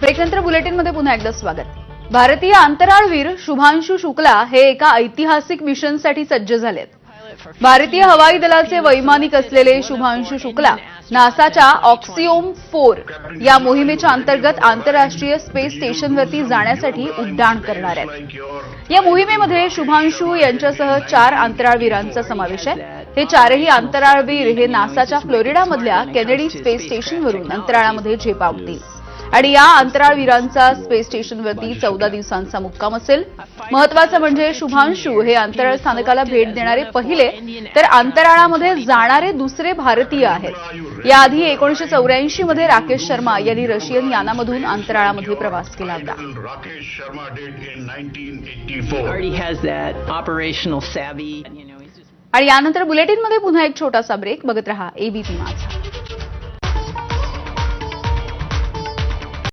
ब्रेकनंतर बुलेटिनमध्ये पुन्हा एकदा स्वागत. भारतीय अंतराळवीर शुभांशु शुक्ला हे एका ऐतिहासिक मिशनसाठी सज्ज झालेत. भारतीय हवाई दलाचे वैमानिक असलेले शुभांशु शुक्ला नासाच्या ऑक्सिओम फोर या मोहिमेच्या अंतर्गत आंतरराष्ट्रीय स्पेस स्टेशनवरती जाण्यासाठी उड्डाण करणार आहेत. या मोहिमेमध्ये शुभांशु यांच्यासह चार अंतराळवीरांचा समावेश आहे. हे चारही अंतराळवीर हे नासाच्या फ्लोरिडामधल्या केनेडी स्पेस स्टेशनवरून अंतराळामध्ये झेपावतील. आणि या अंतराळवीरांचा स्पेस स्टेशनवरती चौदा दिवसांचा मुक्काम असेल महत्वाचं म्हणजे शुभांशु हे अंतराळ स्थानकाला भेट देणारे पहिले तर अंतराळामध्ये जाणारे दुसरे भारतीय आहेत याआधी एकोणीशे चौऱ्याऐंशी मध्ये राकेश शर्मा यांनी रशियन यानामधून अंतराळामध्ये प्रवास केला होता Rakesh Sharma did in 1984. already has that operational savvy. You know, he's just आणि यानंतर बुलेटिनमध्ये पुन्हा एक छोटासा ब्रेक बघत रहा एबीपी माझा